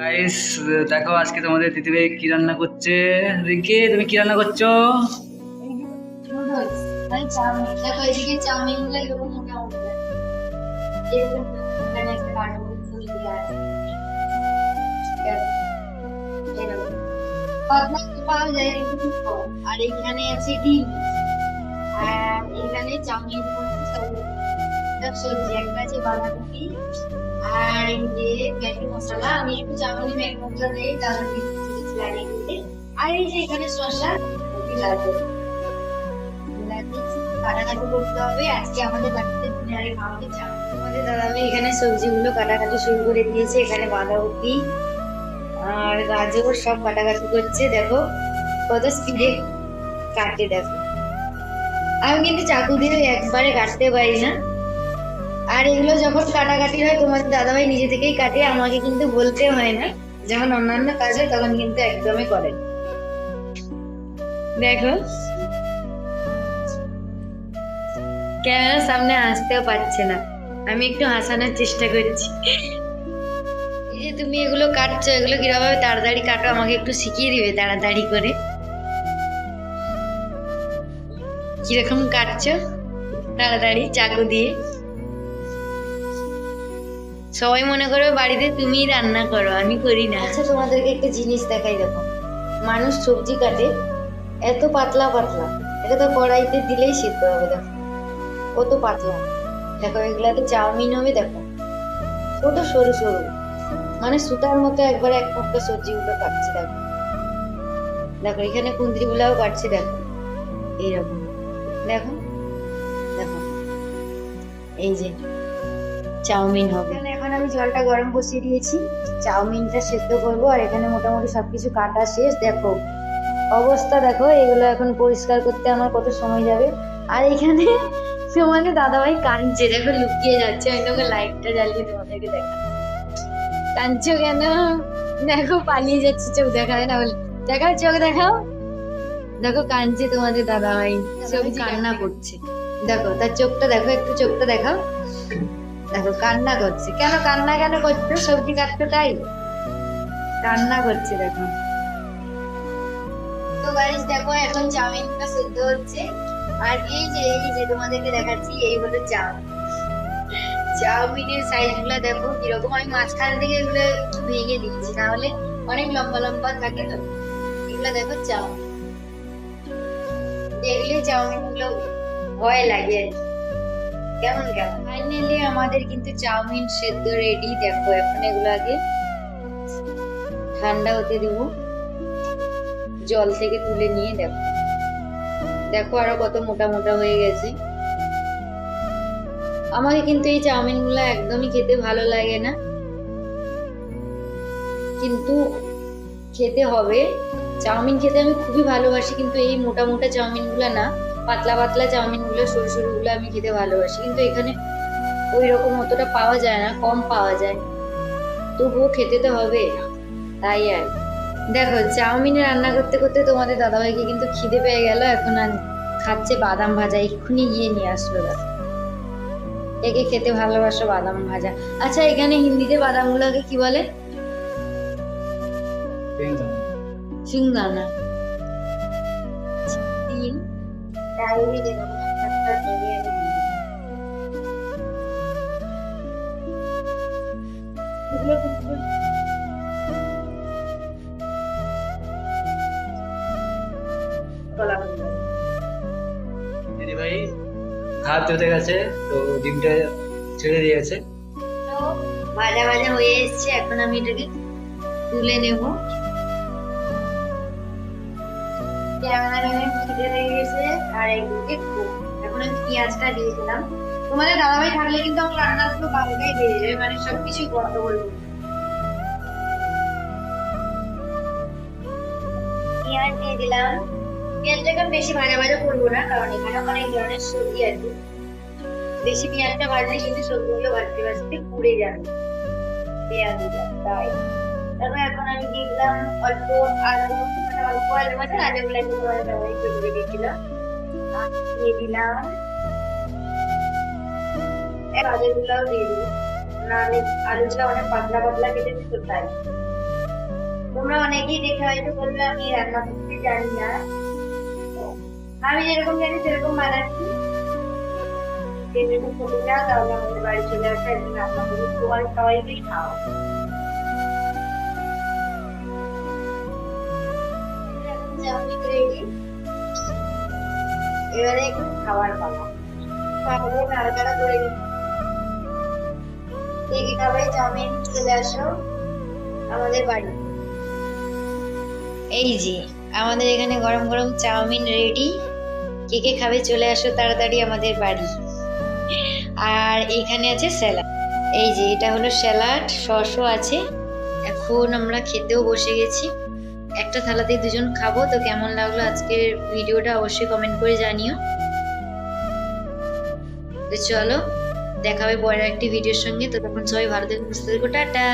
Guys দেখো আজকে তোমাদের দিদিভাই কি রান্না করছে? রিঙ্কি, তুমি কি রান্না করছ? আর এখানে আছে ডিম। আর এখানে চাউমিন। সবজি। একটা আছে বাঁধাকপি। আর এখানে সবজিগুলো কাটাকাটি শুরু করে দিয়েছে। এখানে বাঁধাকপি আর গাজর সব কাটাকাটি করছে। দেখো কত স্পিডে কাটে দেখো। আমি কিন্তু চাকু দিয়ে একবারে কাটতে পারি না। আর এগুলো যখন কাটাকাটি হয় তোমাদের দাদাভাই নিজে থেকেই কাটে, আমাকে কিন্তু বলতে হয় না। যখন অন্যান্য কাজ হয়, তখন কিন্তু একদমই করে দেখো। ক্যামেরার সামনে আসতেও পারছে না। আমি একটু হাসানোর চেষ্টা করছি। যে তুমি এগুলো কাটছো, এগুলো কীভাবে তাড়াতাড়ি কাটো, আমাকে একটু শিখিয়ে দিবে তাড়াতাড়ি করে। কীরকম কাটছো? তাড়াতাড়ি চাকু দিয়ে। সবাই মনে করবে বাড়িতে তুমিই রান্না করো আমি করি না। আচ্ছা তোমাদেরকে একটা জিনিস দেখাই দেখো। মানুষ সবজি কাটে এত পাতলা পাতলা। এটা তো কড়াইতে দিলেই সিদ্ধ হবে দেখো। কত পাতলা। দেখো এগুলাতে চাউমিন হবে দেখো। কত সরু সরু। মানে সুতার মতো একবার এক পক্কা সবজিগুলো কাটছে দেখো। দেখো এখানে কুন্দ্রিগুলাও কাটছে দেখো। এইরকম। দেখো। দেখো। এই যে চাউমিন হবে। এখানে আমি জলটা গরম বসিয়ে দিয়েছি। চাউমিনটা সেদ্ধ করব আর এখানে মোটামুটি সব কিছু কাটা শেষ। দেখো অবস্থা দেখো এগুলো এখন পরিষ্কার করতে আমার কত সময় যাবে। আর এখানে তোমাদের দাদাভাই কাঁদছে দেখো লুকিয়ে যাচ্ছে। আমি তোকে লাইটটা জ্বালিয়ে তোমাদেরকে দেখা। কাঁদছো কেন? দেখো পালিয়ে যাচ্ছে চোখ দেখা যায় না বলে দেখাও চোখ দেখাও। দেখো কাঁদছে তোমাদের দাদাভাই। সবই কান্না করছে। দেখো তার চোখটা দেখো একটু চোখটা দেখাও। দেখো, কান্না করছে। কেন কান্না কেন করছ? সবজি কাটতে তাই? কান্না করছে দেখো। তো গাইস দেখো, এখন চাউমিনটা সিদ্ধ হচ্ছে। আর এই যে এই যে তোমাদেরকে দেখাচ্ছি, এই হলো চাউমিন চাউমিনের সাইজগুলো দেখো, কীরকম? আমি মাঝখান থেকে এগুলো ভেঙে দিয়েছি নাহলে অনেক লম্বা লম্বা থাকে তো। এগুলো দেখো চাউমিন দেখলে চাউমিনগুলো ভয় লাগে আর কি। কেমন কেমন? ফাইনালি আমাদের কিন্তু চাউমিন সেদ্ধ রেডি দেখো এখন এগুলো আগে ঠান্ডা হতে দেবো। জল থেকে তুলে নিয়ে দেখো। দেখো আরও কত মোটা মোটা হয়ে গেছে। আমাকে কিন্তু এই চাউমিনগুলো একদমই খেতে ভালো লাগে না। কিন্তু খেতে হবে। চাউমিন খেতে আমি খুবই ভালোবাসি, কিন্তু এই মোটা মোটা চাউমিনগুলো না। পাতলা পাতলা চাউমিনগুলো সরু সরু গুলো আমি খেতে ভালোবাসি। কিন্তু এখানে ওই রকম অতটা পাওয়া যায় না কম পাওয়া যায়। তবুও খেতে তো হবে। তাই আর দেখো চাউমিনে রান্না করতে করতে তোমাদের দাদাভাইকে কিন্তু খিদে পেয়ে গেল। এখন আর খাচ্ছে বাদাম ভাজা। এক্ষুনি গিয়ে নিয়ে আসলো দাদা। একে খেতে ভালোবাসো বাদাম ভাজা। আচ্ছা এখানে হিন্দিতে বাদামগুলোকে কি বলে? সিংদানা। দিদিভাই ভাত হতে গেছে, তো ডিমটা ছেড়ে দিয়েছে তো ভাজা ভাজা হয়ে এসেছে, এখন আমি এটাকে তুলে নেব। ক্যামেরাম্যানের খিদে লেগে খুব এখন পেঁয়াজটা দিয়ে দিলাম। তোমাদের দাদাভাই থাকলে কিন্তু আমার রান্নাগুলো বারোটাই বেড়ে যাবে মানে সবকিছু গন্ডগোল পেঁয়াজ দিয়ে দিলাম। পেঁয়াজটাকে বেশি ভাজা ভাজা করব না, কারণ এখানে অনেক ধরনের সবজি আছে। বেশি পেঁয়াজটা ভাজলে কিন্তু সবজিগুলো ভাজতে ভাজতে পুড়ে যাবে। পেঁয়াজটা তাই। তারপর এখন আমি দিয়ে দিলাম অল্প আলু অল্প আলু মানে আলুগুলো একটু করে ব্যবহার করে দিয়েছিলাম দিয়ে দিলাম। তোমরা অনেকেই দেখে হয়তো আমি রান্না করতে জানি আমি যেরকম জানি সেরকম বানাচ্ছি। যেরকম খেতে চাও বাড়ি চলে আসে রান্না করি তোমার সবাইকেই খাও এবারে একটু খাবার পাবো। খাবারে নাড়াচাড়া করে দিই কে কে খাবে চাউমিন চলে আসো আমাদের বাড়ি। এই যে, আমাদের এখানে গরম গরম চাউমিন রেডি কে কে খাবে চলে আসো তাড়াতাড়ি আমাদের বাড়ি। আর এখানে আছে স্যালাড এই যে, এটা হলো স্যালাড সসও আছে। এখন আমরা খেতেও বসে গেছি। একটা থালাতেই দুজন খাব। তো কেমন লাগল আজকের ভিডিওটা অবশ্যই কমেন্ট করে জানিও। তো চলো দেখা হবে পরের একটি ভিডিওর সঙ্গে। তো তখন সবাই ভালো থেকো, টাটা!